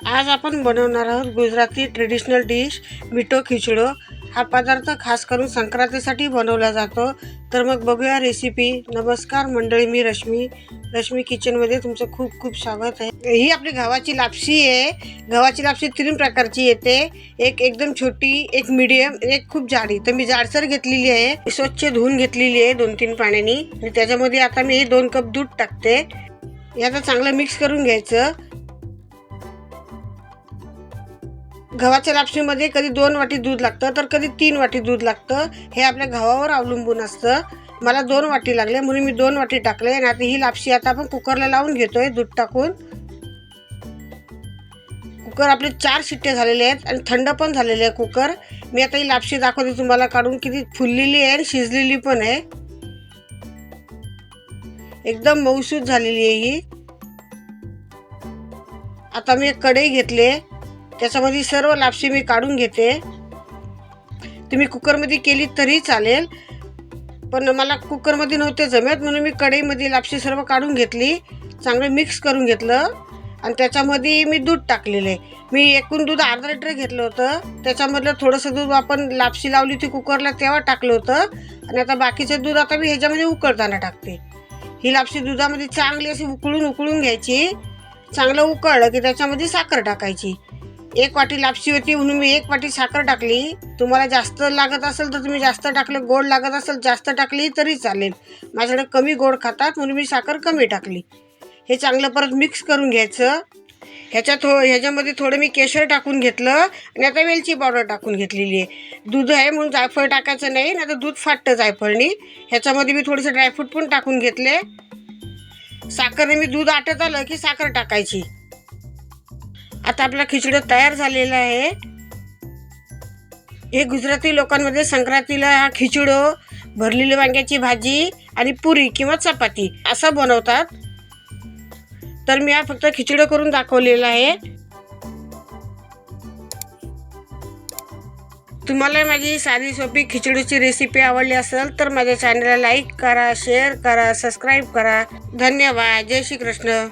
आज आपण बनवणार आहोत गुजराती ट्रेडिशनल डिश मिठो खिचडो. हा पदार्थ खास करून संक्रांतीसाठी बनवला जातो. तर मग बघूया रेसिपी नमस्कार मंडळी मी रश्मी. रश्मी किचनमध्ये तुमचं खूप खूप स्वागत आहे. ही आपली गव्हाची लापशी आहे. गव्हाची लापशी तीन प्रकारची येते. एक एकदम छोटी एक मिडियम एक खूप जाडी. तर मी जाडसर घेतलेली आहे. स्वच्छ धुवून घेतलेली आहे दोन तीन पाण्याने त्याच्यामध्ये आता मी दोन कप दूध टाकते. याचा चांगलं मिक्स करून घ्यायचं. गव्हाच्या लापशीमध्ये कधी दोन वाटी दूध लागतं तर कधी तीन वाटी दूध लागतं. हे आपल्या गव्हावर अवलंबून असतं. मला दोन वाटी लागले म्हणून मी दोन वाटी टाकले. आणि आता ही लापशी आता आपण कुकरला लावून घेतो आहे दूध टाकून. कुकर आपले चार शिट्टे झालेले आहेत आणि थंड पण झालेले आहे कुकर. मी आता ही लापशी दाखवते तुम्हाला काढून किती फुललेली आहे आणि शिजलेली पण आहे. एकदम मऊसूत झालेली आहे ही. आता मी एक कढई घेतली आहे. त्याच्यामध्ये सर्व लापशी मी काढून घेते. तुम्ही कुकरमध्ये केली तरी चालेल. पण मला कुकरमध्ये नव्हते जमत म्हणून मी कढईमध्ये लापशी सर्व काढून घेतली. चांगलं मिक्स करून घेतलं. आणि त्याच्यामध्ये मी दूध टाकलेलं आहे. मी एकूण दूध अर्धा लिटर घेतलं होतं. त्याच्यामधलं थोडंसं दूध आपण लापशी लावली होती कुकरला तेव्हा टाकलं होतं. आणि आता बाकीचं दूध आता मी ह्याच्यामध्ये उकळताना टाकते. ही लापशी दुधामध्ये चांगली अशी उकळून उकळून घ्यायची. चांगलं उकळलं की त्याच्यामध्ये साखर टाकायची. एक वाटी लापशी होती म्हणून मी एक वाटी साखर टाकली. तुम्हाला जास्त लागत असेल तर तुम्ही जास्त टाकलं गोड लागत असेल जास्त टाकली तरी चालेल. माझ्याकडे कमी गोड खातात म्हणून मी साखर कमी टाकली. हे चांगलं परत मिक्स करून घ्यायचं. ह्याच्यात थो ह्याच्यामध्ये थोडं मी केशर टाकून घेतलं आणि आता वेलची पावडर टाकून घेतलेली आहे. दूध आहे म्हणून जायफळ टाकायचं नाही नाही तर दूध फाटतं जायफळनी. ह्याच्यामध्ये मी थोडेसे ड्रायफ्रूट पण टाकून घेतले. साखरने मी दूध आटत आलं की साखर टाकायची. आता आपला खिचडं तयार झालेला आहे. हे गुजराती लोकांमध्ये संक्रांतीला हा खिचडो भरलेली वांग्याची भाजी आणि पुरी किंवा चपाती असं बनवतात. तर मी हा फक्त खिचडं करून दाखवलेला आहे. तुम्हाला माझी साधी सोपी खिचडीची रेसिपी आवडली असेल तर माझ्या चॅनलला लाईक करा शेअर करा सबस्क्राईब करा. धन्यवाद. जय श्री कृष्ण